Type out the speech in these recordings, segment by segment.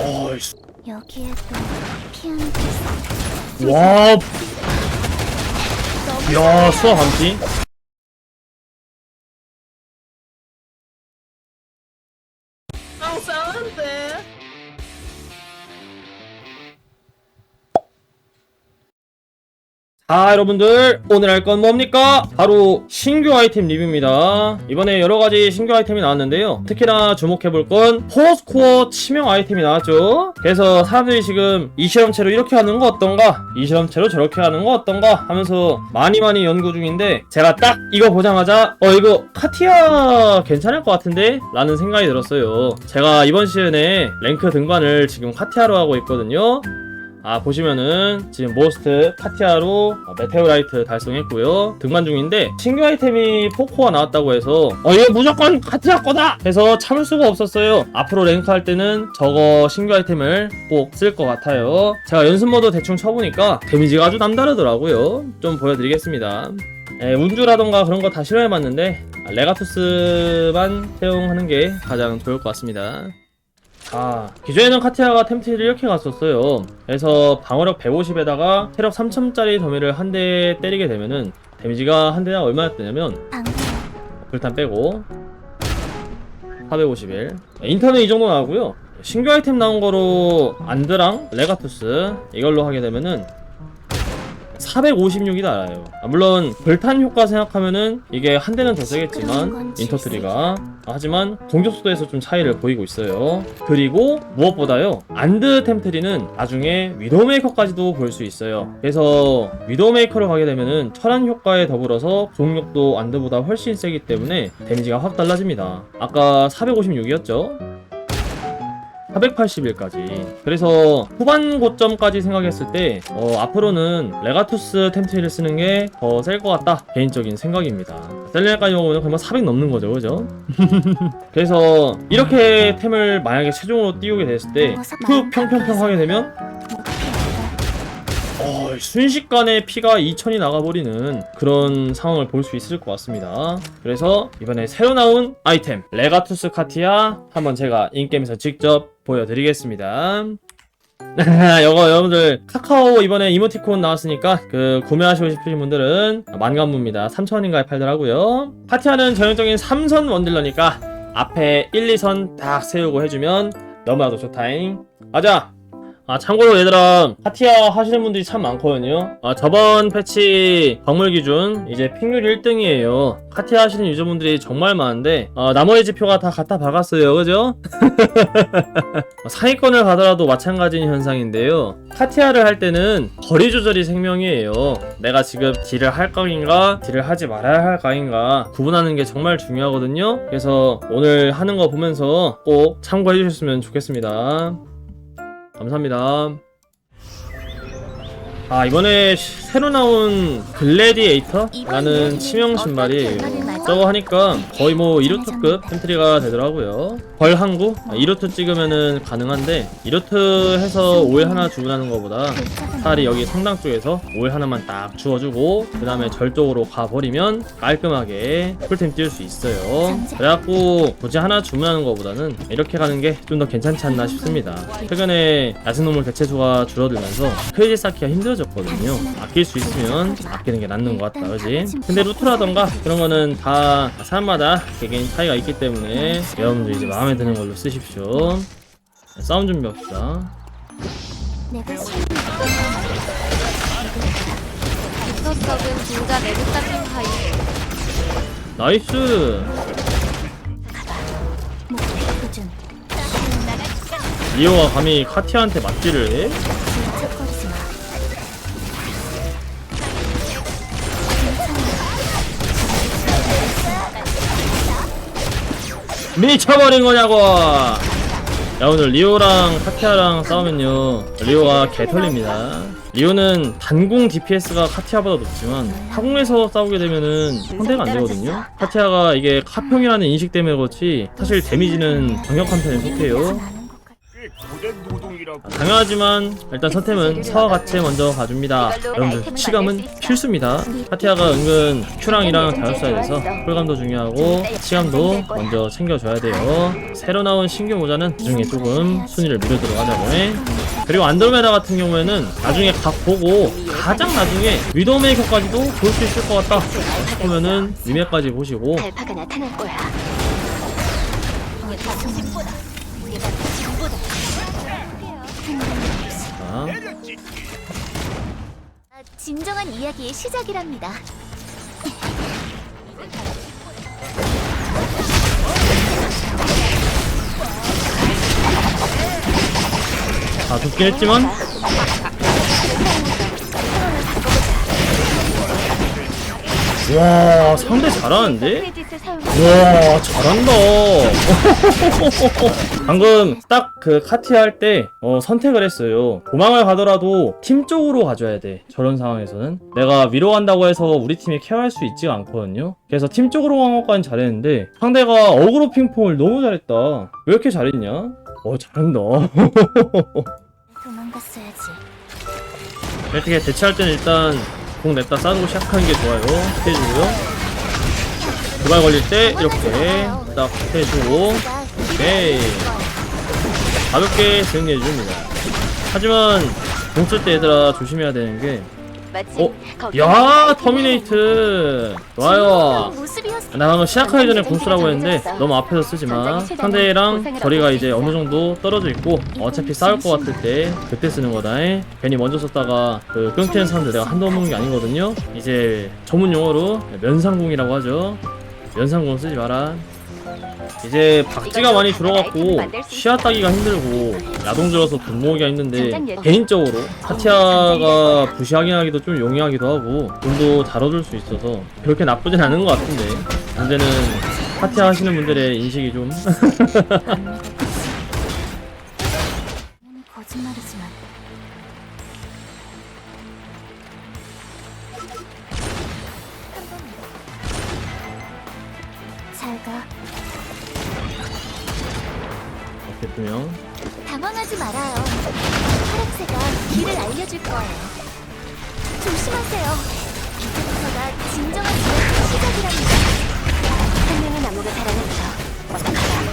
어이씨. 여기에도 피아노가 있어. 와. 야, 수아 반피. 자 여러분들 오늘 할 건 뭡니까? 바로 신규 아이템 리뷰입니다. 이번에 여러가지 신규 아이템이 나왔는데요. 특히나 주목해볼 건 포스코어 치명 아이템이 나왔죠. 그래서 사람들이 지금 이 실험체로 이렇게 하는 거 어떤가? 이 실험체로 저렇게 하는 거 어떤가? 하면서 많이 많이 연구 중인데 제가 딱 이거 보자마자 어 이거 카티아 괜찮을 것 같은데? 라는 생각이 들었어요. 제가 이번 시즌에 랭크 등반을 지금 카티아로 하고 있거든요 아 보시면은 지금 모스트 카티아로 어, 메테오라이트 달성했고요. 등반 중인데 신규 아이템이 포코가 나왔다고 해서 어 이거 무조건 카티아 거다! 해서 참을 수가 없었어요. 앞으로 랭크 할 때는 저거 신규 아이템을 꼭 쓸 것 같아요. 제가 연습 모드 대충 쳐보니까 데미지가 아주 남다르더라고요. 좀 보여드리겠습니다. 예, 운주라던가 그런 거 다 실험해봤는데 아, 레가투스만 사용하는 게 가장 좋을 것 같습니다 아, 기존에는 카티아가 템트를 이렇게 갔었어요. 그래서 방어력 150에다가 체력 3000짜리 더미를 한 대 때리게 되면은 데미지가 한 대당 얼마나 뜨냐면 불탄 빼고 451 인터넷 이 정도 나오고요 신규 아이템 나온 거로 안드랑 레가투스 이걸로 하게 되면은 456이 달아요. 아, 물론 불탄 효과 생각하면은 이게 한 대는 더 세겠지만 인터트리가. 아, 하지만 공격 속도에서 좀 차이를 보이고 있어요. 그리고 무엇보다요 안드 템트리는 나중에 위도메이커까지도 볼 수 있어요. 그래서 위도메이커를 가게 되면은 철학 효과에 더불어서 공격도 안드보다 훨씬 세기 때문에 데미지가 확 달라집니다. 아까 456이었죠 481까지. 그래서 후반 고점까지 생각했을 때 어, 앞으로는 레가투스 템트리를 쓰는 게 더 셀 것 같다. 개인적인 생각입니다. 셀레까지 먹으면 그러면 400 넘는 거죠 그죠? 그래서 이렇게 템을 만약에 최종으로 띄우게 됐을 때툭 평평평 하게 되면? 어, 순식간에 피가 2000이 나가버리는 그런 상황을 볼 수 있을 것 같습니다. 그래서 이번에 새로 나온 아이템 레가투스 카티아 한번 제가 인게임에서 직접 보여드리겠습니다. 이거 여러분들 카카오 이번에 이모티콘 나왔으니까 그 구매하시고 싶으신 분들은 만감부입니다. 3,000원인가에 팔더라고요. 카티아는 전형적인 3선 원딜러니까 앞에 1, 2선 딱 세우고 해주면 너무나도 좋다잉. 가자! 아 참고로 얘들아 파티아 하시는 분들이 참 많거든요. 아 저번 패치 광물 기준 이제 핑률 1등이에요. 카티아 하시는 유저분들이 정말 많은데 아, 나머지 지표가 다 갖다 박았어요. 그죠? 상위권을 가더라도 마찬가지인 현상인데요. 카티아를 할 때는 거리 조절이 생명이에요. 내가 지금 딜을 할 각인가 딜을 하지 말아야 할 각인가 구분하는 게 정말 중요하거든요. 그래서 오늘 하는 거 보면서 꼭 참고해 주셨으면 좋겠습니다 감사합니다. 아 이번에 시- 새로 나온 글래디에이터라는 치명 신발이에요. 저거 하니까 거의 뭐 이루트급 템트리가 되더라고요. 벌 항구 아, 이루트 찍으면은 가능한데 이루트 해서 오일 하나 주문하는 것보다 차라리 여기 성당 쪽에서 오일 하나만 딱 주워주고 그 다음에 절 쪽으로 가버리면 깔끔하게 풀템 띄울 수 있어요. 그래갖고 굳이 하나 주문하는 것보다는 이렇게 가는 게 좀 더 괜찮지 않나 싶습니다. 최근에 야생동물 개체수가 줄어들면서 크레이지 쌓기가 힘들어졌거든요. 아낄 수 있으면 아끼는 게 낫는 것 같다, 그지? 근데 루트라던가 그런 거는 다 사람마다 개개인 차이가 있기 때문에 여러분들 이제 마음에 드는 걸로 쓰십시오. 싸움 준비합시다. 진짜 나이스! 리오가 감히 카티아한테 맞기를 해? 미쳐버린 거냐고! 야 오늘 리오랑 카티아랑 싸우면요. 리오가 개털립니다. 리오는 단공 DPS가 카티아보다 높지만 하공에서 싸우게 되면은 상대가 안 되거든요. 카티아가 이게 카평이라는 인식 때문에 그렇지 사실 데미지는 강력한 편에 속해요 아, 당연하지만 일단 선템은 서와 같이 먼저 가줍니다. 여러분들 치감은 필수입니다. 파티아가 은근 큐랑 이랑 잘 써야 돼서 쿨감도 중요하고 치감도 먼저 챙겨줘야 돼요. 새로 나온 신규 모자는 나중에 조금 순위를 밀어두도록 하자고요. 그리고 안드로메다 같은 경우에는 나중에 각 보고 가장 나중에 위도메이커까지도 볼 수 있을 것 같다 싶으면은 위메까지 보시고 알파가 나타날 거야. 자, 진정한 이야기의 시작이랍니다. 아 좋긴 했지만 와 상대 잘하는데? 와 잘한다. 방금 딱 그 카티 할때 어, 선택을 했어요. 도망을 가더라도 팀 쪽으로 가줘야 돼. 저런 상황에서는. 내가 위로 간다고 해서 우리 팀이 케어할 수 있지가 않거든요. 그래서 팀 쪽으로 간 것까진 잘했는데 상대가 어그로 핑퐁을 너무 잘했다. 왜 이렇게 잘했냐? 어 잘한다. 도망갔어야지. 이렇게 대체할 때는 일단 공 냈다 싸주고 시작하는 게 좋아요. 해주고요 도발 걸릴 때 이렇게 딱 해주고 오케이 가볍게 정리해줍니다. 하지만 공쓸 때 얘들아 조심해야 되는 게 어? 야 터미네이트. 좋아요. 나 방금 시작하기 전에 공 쓰라고 했는데 너무 앞에서 쓰지마. 상대랑 거리가 이제 어느 정도 떨어져 있고 어차피 싸울 것 같을 때 그때 쓰는 거다 괜히 먼저 썼다가 그 끊기는 사람들 내가 한두 번 먹는 게 아니거든요. 이제 전문 용어로 면상공이라고 하죠 면상공 쓰지 마라. 이제 박쥐가 많이 들어갔고 시야 따기가 힘들고 야동 들어서 돈 모으기가 힘든데 개인적으로 파티아가 부시하긴 하기도 좀 용이하기도 하고 돈도 잘 얻을 수 있어서 그렇게 나쁘진 않은 것 같은데 문제는 파티아 하시는 분들의 인식이 좀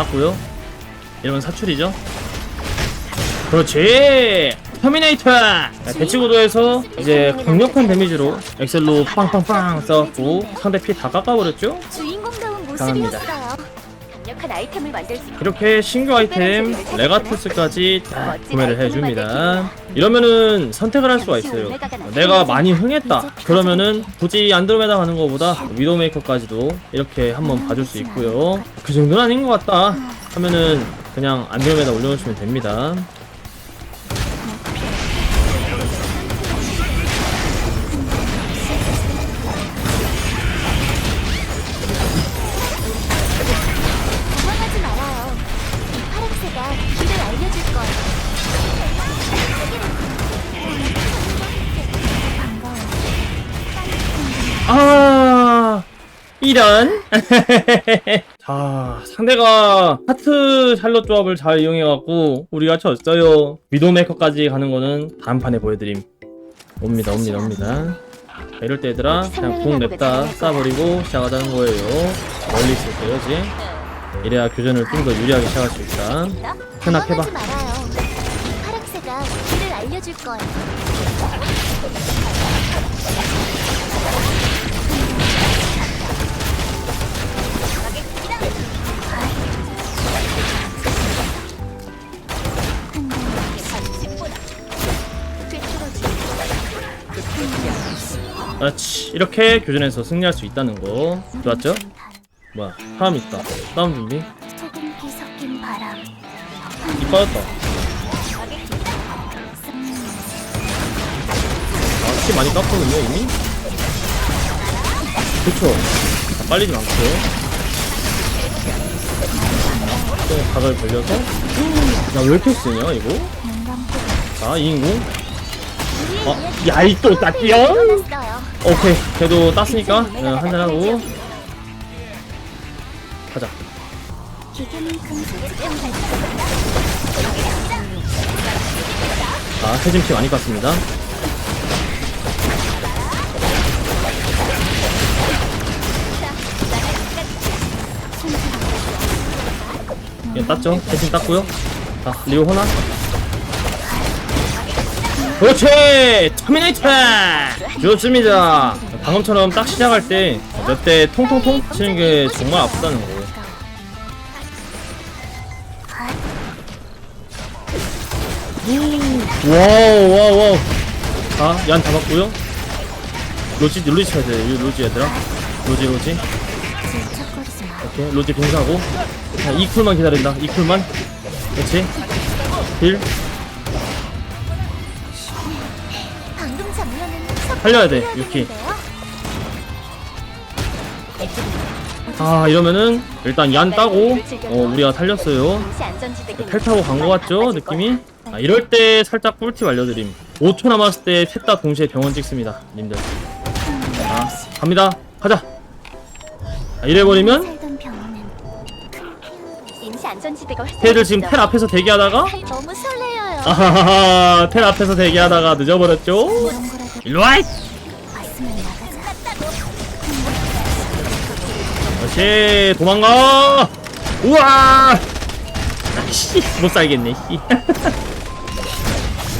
땄고요. 이러면 사출이죠. 그렇지! 터미네이터! 대치구도에서 이제 강력한 데미지로 엑셀로 빵빵빵 써갖고 상대 피 다 깎아버렸죠? 주인공다운. 모습이었어요. 강력한 아이템을 만들 수 이렇게 신규 아이템 레가투스까지 다 구매를 해줍니다. 이러면은 선택을 할 수가 있어요. 내가 많이 흥했다. 그러면은 굳이 안드로메다 가는 것보다 위도메이커까지도 이렇게 한번 봐줄 수 있고요. 그 정도는 아닌 것 같다 하면은 그냥 안드로메다 올려놓으시면 됩니다 아. 이런. 자 상대가 하트 샬롯 조합을 잘 이용해갖고 우리가 졌어요. 위도메이커까지 가는 거는 다음 판에 보여드림. 옵니다 옵니다 옵니다. 자, 이럴 때 얘들아 그냥 궁 냅다 쏴버리고 시작하자는 거예요. 멀리 있을 때요지 이래야 교전을 좀 더 유리하게 시작할 수 있다. 이 파랑새가 길을 알려줄 거예요. 이렇게 교전에서 승리할 수 있다는 거. 좋았죠? 뭐야 사람 있다. 싸움 준비? 소금기 섞인 바람. 이 빠졌다. 아, 키 많이 깎거든요 이미? 그쵸. 자, 빨리지 않고. 또 각을 벌려서. 야왜 이렇게 쓰냐 이거? 자 2인궁 어, 야이 또 일어났어요. 오케이 그래도 땄으니까 어, 한잔하고 가자. 자, 해짐피 많이 깠습니다. 얘 땄죠? 해짐 땄고요. 자, 리오 호나. 그렇지! 터미네이터! 좋습니다. 방금처럼 딱 시작할 때 몇 대 통통통 치는 게 정말 아프다는 거예요. 와우 와우 와우 자, 얀 잡았고요 로지 로지 쳐야 돼이 로지 얘들아 로지 로지. 오케이 로지 빙사하고 자 2쿨만 기다린다 2쿨만 그렇지 딜 살려야 돼, 유키. 아 이러면은 일단 얀 따고 어 우리가 살렸어요. 텔 타고 간 거 같죠 느낌이? 아 이럴 때 살짝 꿀팁 알려드림. 5초 남았을 때 셋 다 동시에 병원 찍습니다 님들. 자 갑니다. 가자. 아, 이래버리면 걔들 지금 텔 앞에서 대기하다가 너무 설레어요. 아하하 텔 앞에서 대기하다가 늦어버렸죠 일로와. 그렇지 도망가 우와 아씨 못 살겠네 씨.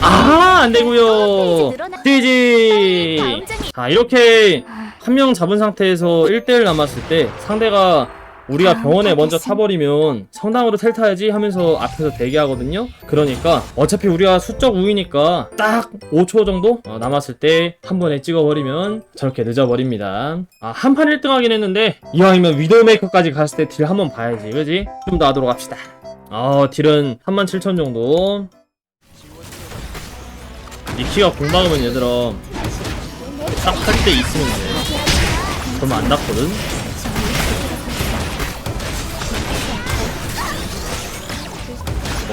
아 안되고요 뛰지 자 이렇게 한 명 잡은 상태에서 1대1 남았을 때 상대가 우리가 병원에 먼저 타버리면 성당으로 텔 타야지 하면서 앞에서 대기하거든요. 그러니까 어차피 우리가 수적 우위니까 딱 5초 정도 어, 남았을 때 한 번에 찍어버리면 저렇게 늦어버립니다. 아 한 판 1등 하긴 했는데 이왕이면 위도우메이커까지 갔을 때 딜 한번 봐야지 그지? 좀 더 하도록 합시다. 어 딜은 37,000 정도. 니키가 공 막으면 얘들아. 딱 할 때 있으면 돼. 그러면 안 닿거든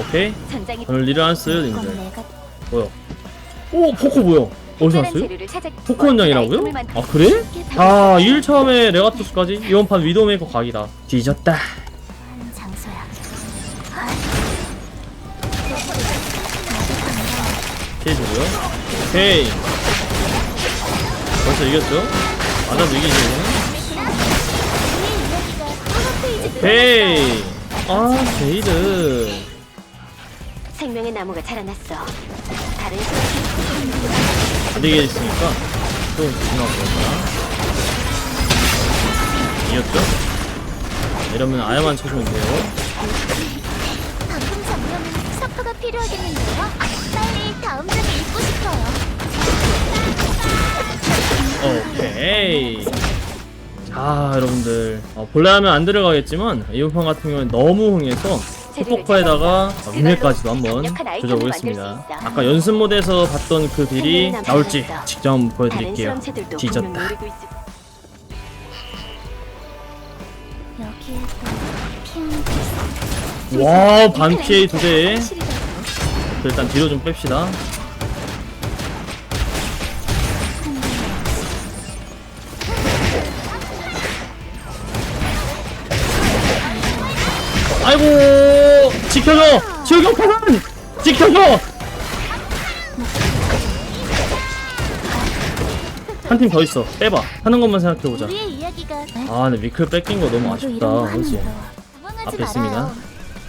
오케이. 전장이 오늘 일을 안 써요 이건 님들. 내가 뭐야? 오 포코 뭐야? 어디서 특별한 왔어요? 재료를 찾아 포코 원장이라고요? 아이템을 만들- 아 그래? 쉽게 아 1처음에 레가토스까지? 이번 판 위도메이커 각이다. 뒤졌다. 장소야. 피해주고요. 오케이. 벌써 이겼죠? 맞아도 이기지 이거는 오케이. 아 제이드 생명의 나무가 자라났어. 다른 안 되게 있으니까 좀 조심하고 그러나 이겼죠? 이러면 아야만 쳐주면 돼요 방금 장면은 서프가 필요하겠는데요. 빨리 다음 장에 읽고 싶어요. 오케이. 자, 여러분들. 어, 본래 하면 안 들어가겠지만, 이번 판 같은 경우는 너무 흥해서, 포토파에다가 위메까지도 한번 조져보겠습니다. 아까 연습 모드에서 봤던 그 딜이 나올지 직접 한번 보여드릴게요. 뒤졌다. 와, 반 피해 두 대. 일단 뒤로 좀 뺍시다. 지켜줘! 지우경 파산 지켜줘! 한 팀 더 있어. 빼봐. 하는 것만 생각해보자. 우리의 이야기가 아 근데 미클 뺏긴 거 너무 아쉽다. 그렇지 당황하지 앞에 있습니다. 말아요.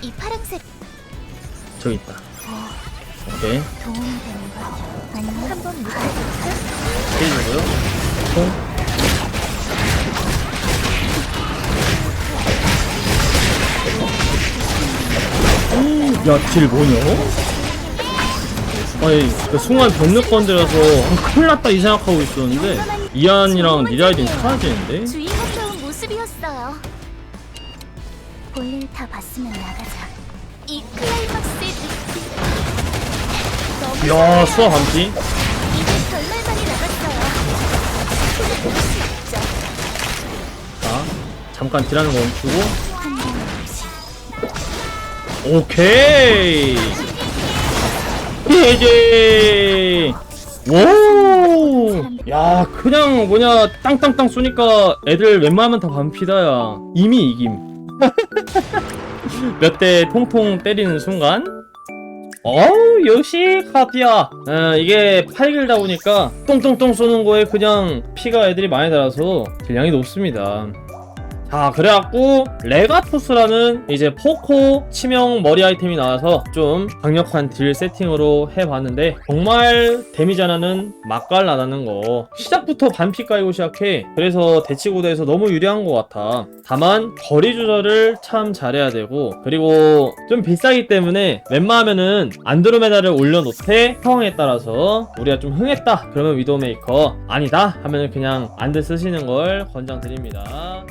이 파란색 저기 있다. 오케이. 도움이 되는 거 아니면 한번 묶어볼까? 페이지고요. 통 야딜 뭐냐? 아니 그 순간 병력 건드려서 아, 큰일 났다 이 생각하고 있었는데 이안이랑 니라이딘 되는데 주인공다운 모습이었어요. 볼일 다 봤으면 나가자. 이 클라이막스의 느낌. 너무 야. 수아 반피 이제 남았어요. 볼수 있죠. 자 잠깐 딜하는 거 멈추고. 오케이. 해제 오야 그냥 뭐냐 땅땅땅 쏘니까 애들 웬만하면 다 반피다야. 이미 이김. 몇 대 통통 때리는 순간. 어우 역시 카디아 어, 이게 팔길다 보니까 똥똥똥 쏘는 거에 그냥 피가 애들이 많이 달아서 딜량이 높습니다 자 그래갖고 레가토스라는 이제 포코 치명 머리 아이템이 나와서 좀 강력한 딜 세팅으로 해봤는데 정말 데미지 하나는 맛깔나다는 거. 시작부터 반피 까이고 시작해. 그래서 대치고대에서 너무 유리한 것 같아. 다만 거리 조절을 참 잘해야 되고 그리고 좀 비싸기 때문에 웬만하면은 안드로메다를 올려놓되 상황에 따라서 우리가 좀 흥했다 그러면 위도메이커 아니다 하면은 그냥 안드 쓰시는 걸 권장드립니다